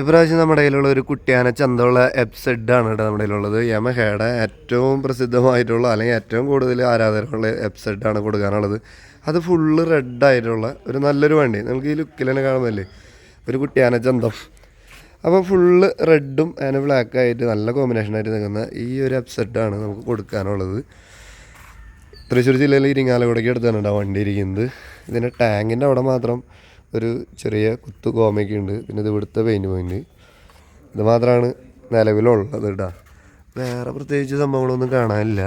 ഇപ്രാവശ്യം നമ്മുടെ കയ്യിലുള്ള ഒരു കുട്ടിയാന ചന്തമുള്ള എപ്സെഡ് ആണ് കേട്ടോ നമ്മുടെ കയ്യിലുള്ളത്. യമഹയുടെ ഏറ്റവും പ്രസിദ്ധമായിട്ടുള്ള അല്ലെങ്കിൽ ഏറ്റവും കൂടുതൽ ആരാധകരുള്ള എപ്സെഡ് ആണ് കൊടുക്കാനുള്ളത്. അത് ഫുള്ള് റെഡ് ആയിട്ടുള്ള ഒരു നല്ലൊരു വണ്ടി. നമുക്ക് ഈ ലുക്കിൽ തന്നെ കാണുമല്ലേ ഒരു കുട്ടിയാന ചന്തം. അപ്പോൾ ഫുള്ള് റെഡും അതിന് ബ്ലാക്ക് ആയിട്ട് നല്ല കോമ്പിനേഷൻ ആയിട്ട് നിൽക്കുന്ന ഈ ഒരു എപ്സെഡ് ആണ് നമുക്ക് കൊടുക്കാനുള്ളത്. തൃശ്ശൂർ ജില്ലയിൽ ഇരിങ്ങാലക്കുടയ്ക്ക് അടുത്താണ് കേട്ടോ വണ്ടി ഇരിക്കുന്നത്. ഇതിന്റെ ടാങ്കിന്റെ അവിടെ മാത്രം ഒരു ചെറിയ കുത്തു കോമയൊക്കെ ഉണ്ട്. പിന്നെ ഇത് ഇവിടുത്തെ പെയിന്റ് പോയിന്റ് ഇത് മാത്രമാണ് നിലവിലുള്ളത് കേട്ടോ വേറെ പ്രത്യേകിച്ച് സംഭവങ്ങളൊന്നും കാണാനില്ല.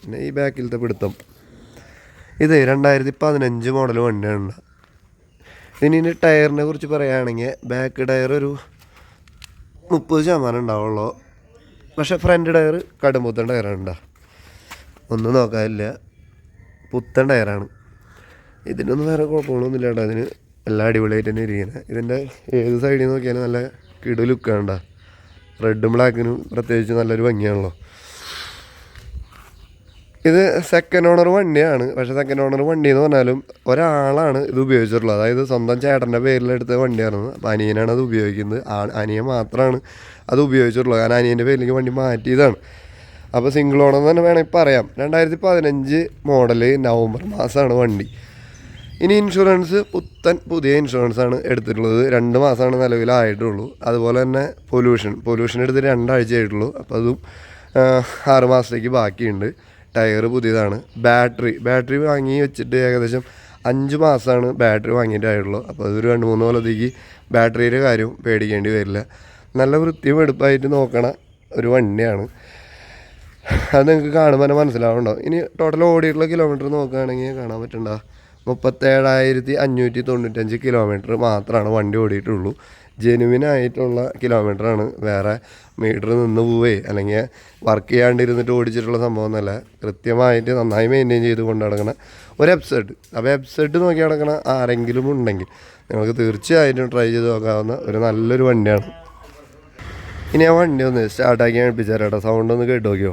പിന്നെ ഈ ബാക്കിലത്തെ പിടുത്തം. ഇത് രണ്ടായിരത്തി പതിനഞ്ച് മോഡൽ വണ്ടിയാണ് ഇനി ഇതിന്റെ ടയറിനെ കുറിച്ച് പറയുകയാണെങ്കിൽ ബാക്ക് ടയർ ഒരു മുപ്പത് ശതമാനം ഉണ്ടാവുള്ളൂ. പക്ഷേ ഫ്രണ്ട് ടയർ കടുമ്പുത്തൻ ടയറാണ് ഉണ്ടാ ഒന്നും നോക്കാനില്ല. പുത്തൻ ടയറാണ്. ഇതിനൊന്നും വേറെ കുഴപ്പങ്ങളൊന്നുമില്ല കേട്ടോ അതിന് എല്ലാം അടിപൊളിയായിട്ട് തന്നെ ഇരിക്കുന്നത് ഇതിന്റെ ഏത് സൈഡിൽ നോക്കിയാലും നല്ല കിടു ലുക്കാണ്ട റെഡും ബ്ലാക്കിനും പ്രത്യേകിച്ച് നല്ലൊരു ഭംഗിയാണല്ലോ. ഇത് സെക്കൻഡ് ഓണർ വണ്ടിയാണ്. പക്ഷേ സെക്കൻഡ് ഓണർ വണ്ടി എന്ന് പറഞ്ഞാലും ഒരാളാണ് ഇത് ഉപയോഗിച്ചിട്ടുള്ളത്. അതായത് സ്വന്തം ചേട്ടന്റെ പേരിലെടുത്ത വണ്ടിയായിരുന്നു അപ്പോൾ അനിയനാണ് അത് ഉപയോഗിക്കുന്നത്. അനിയൻ മാത്രമാണ് അത് ഉപയോഗിച്ചിട്ടുള്ളത്. കാരണം അനിയന്റെ പേരിലേക്ക് വണ്ടി മാറ്റിയതാണ്. അപ്പോൾ സിംഗിൾ ഓണർ തന്നെ വേണമെങ്കിൽ പറയാം. രണ്ടായിരത്തി പതിനഞ്ച് മോഡൽ നവംബർ മാസമാണ് വണ്ടി. ഇനി ഇൻഷുറൻസ് പുത്തൻ പുതിയ ഇൻഷുറൻസ് ആണ് എടുത്തിട്ടുള്ളത്. രണ്ട് മാസമാണ് നിലവിലായിട്ടുള്ളൂ. അതുപോലെ തന്നെ പൊല്യൂഷൻ. പൊല്യൂഷൻ എടുത്തിട്ട് രണ്ടാഴ്ച ആയിട്ടുള്ളൂ അപ്പോൾ അതും ആറ് മാസത്തേക്ക് ബാക്കിയുണ്ട്. ടയർ പുതിയതാണ്. ബാറ്ററി. ബാറ്ററി വാങ്ങി വെച്ചിട്ട് ഏകദേശം അഞ്ച് മാസമാണ് ബാറ്ററി വാങ്ങിയിട്ടായിട്ടുള്ളൂ. അപ്പോൾ അതൊരു രണ്ട് മൂന്ന് കൊല്ലത്തേക്ക് ബാറ്ററിയുടെ കാര്യം പേടിക്കേണ്ടി വരില്ല. നല്ല വൃത്തിയും എടുപ്പായിട്ട് നോക്കണ ഒരു വണ്ടിയാണ്. അത് നിങ്ങൾക്ക് കാണുമ്പോൾ തന്നെ മനസ്സിലാവുന്നുണ്ടോ ഇനി ടോട്ടൽ ഓടിയിട്ടുള്ള കിലോമീറ്റർ നോക്കുകയാണെങ്കിൽ കാണാൻ പറ്റണ്ട? മുപ്പത്തേഴായിരത്തി അഞ്ഞൂറ്റി തൊണ്ണൂറ്റഞ്ച് കിലോമീറ്റർ മാത്രമാണ് വണ്ടി ഓടിയിട്ടുള്ളൂ ജെനുവിനായിട്ടുള്ള കിലോമീറ്ററാണ് വേറെ മീറ്റർ നിന്ന് പോവേ. അല്ലെങ്കിൽ വർക്ക് ചെയ്യാണ്ടിരുന്നിട്ട് ഓടിച്ചിട്ടുള്ള സംഭവം എന്നല്ല കൃത്യമായിട്ട് നന്നായി മെയിന്റെയിൻ ചെയ്ത് കൊണ്ട് നടക്കണ ഒരു വെബ്സൈറ്റ് അപ്പോൾ വെബ്സൈറ്റ് നോക്കി നടക്കണ ആരെങ്കിലും ഉണ്ടെങ്കിൽ നിങ്ങൾക്ക് തീർച്ചയായിട്ടും ട്രൈ ചെയ്ത് നോക്കാവുന്ന ഒരു നല്ലൊരു വണ്ടിയാണ്. ഇനി ആ വണ്ടി ഒന്ന് സ്റ്റാർട്ടാക്കി ഏൽപ്പിച്ചാരട്ടോ സൗണ്ട് ഒന്ന് കേട്ട് നോക്കിയോ?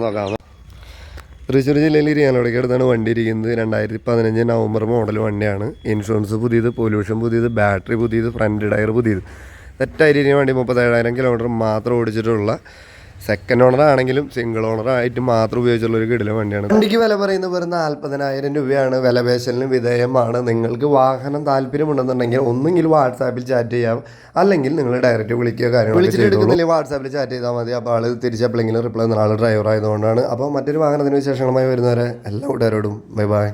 നോക്കാവുന്ന തൃശ്ശൂർ ജില്ലയിൽ ഇരിയാലോടേക്ക് അടുത്താണ് വണ്ടി ഇരിക്കുന്നത്. രണ്ടായിരത്തി പതിനഞ്ച് നവംബർ മോഡൽ വണ്ടിയാണ്. ഇൻഷുറൻസ് പുതിയത് പൊല്യൂഷൻ പുതിയത് ബാറ്ററി പുതിയത് ഫ്രണ്ട് ടയർ പുതിയത്. തെറ്റായിരിക്കും വണ്ടി മുപ്പത്തേഴായിരം കിലോമീറ്റർ മാത്രം ഓടിച്ചിട്ടുള്ള സെക്കൻഡ് ഓണർ ആണെങ്കിലും സിംഗിൾ ഓണർ ആയിട്ട് മാത്രം ഉപയോഗിച്ചുള്ള ഒരു കിടിലൻ വണ്ടിയാണ്. വണ്ടിക്ക് വില പറയുന്നത് വെറും നാൽപ്പതിനായിരം രൂപയാണ്. വിലപേശലിന് വിധേയമാണ്. നിങ്ങൾക്ക് വാഹനം താല്പര്യമുണ്ടെന്നുണ്ടെങ്കിൽ ഒന്നുകിൽ വാട്സാപ്പിൽ ചാറ്റ് ചെയ്യാം. അല്ലെങ്കിൽ നിങ്ങൾ ഡയറക്റ്റ് വിളിക്കുക കാര്യങ്ങൾ വിളിച്ചിട്ട് എടുക്കുന്നില്ല? വാട്സാപ്പിൽ ചാറ്റ് ചെയ്താൽ മതി. അപ്പോൾ ആൾ തിരിച്ചപ്പോഴെങ്കിലും റിപ്ലൈ തന്ന ആൾ ഡ്രൈവർ ആയതുകൊണ്ടാണ്. അപ്പോൾ മറ്റൊരു വാഹനത്തിന് വിശേഷങ്ങളുമായി വരുന്നവരെ എല്ലാ കൂട്ടുകാരോടും ബൈ ബൈ